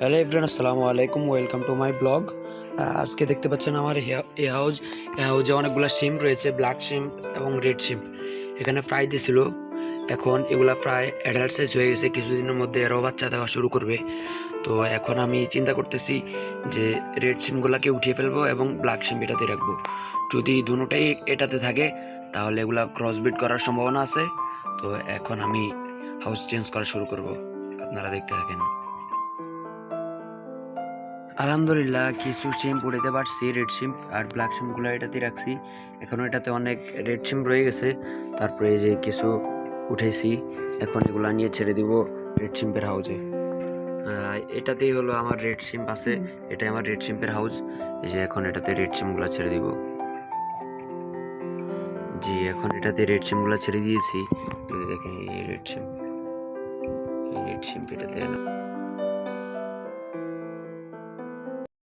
Hello everyone আসসালামু আলাইকুম welcome to my blog আজকে দেখতে পাচ্ছেন আমার এ হাউজ এ হাউজে অনেকগুলো শিম্প রয়েছে ব্ল্যাক শিম্প এবং রেড শিম্প এখানে ফ্রাই দিছিল। এখন এগুলা প্রায় অ্যাডাল্ট সাইজ হয়ে গেছে, কিছুদিনের মধ্যে আরও বাচ্চা দেওয়া শুরু করবে। তো এখন আমি চিন্তা করতেছি যে রেড শিমগুলোকে উঠিয়ে ফেলব এবং ব্ল্যাক শিম্প এটাতে রাখব। যদি দুটোটাই এটাতে থাকে, তাহলে এগুলা ক্রসবিট করার সম্ভাবনা আছে। তো এখন আমি হাউস চেঞ্জ করা শুরু করব। আপনারা দেখতে থাকেন। আলহামদুলিল্লাহ, কিছু সিম উড়াতে পারছি রেড সিম আর ব্ল্যাক সিমগুলো এটাতে রাখছি। এখন এটাতে অনেক রেড সিম রয়ে গেছে। তারপরে যে কিছু উঠেছি এখন এগুলো নিয়ে ছেড়ে দিব রেড সিম্পের হাউজে এটাতেই হলো আমার রেড সিম আছে, এটাই আমার রেড সিম্পের হাউজ এই যে এখন এটাতে রেড সিমগুলো ছেড়ে দিব। জি, এখন এটাতে রেড সিমগুলো ছেড়ে দিয়েছি। দেখেন, এই রেড সিম রেড সিম এটাতে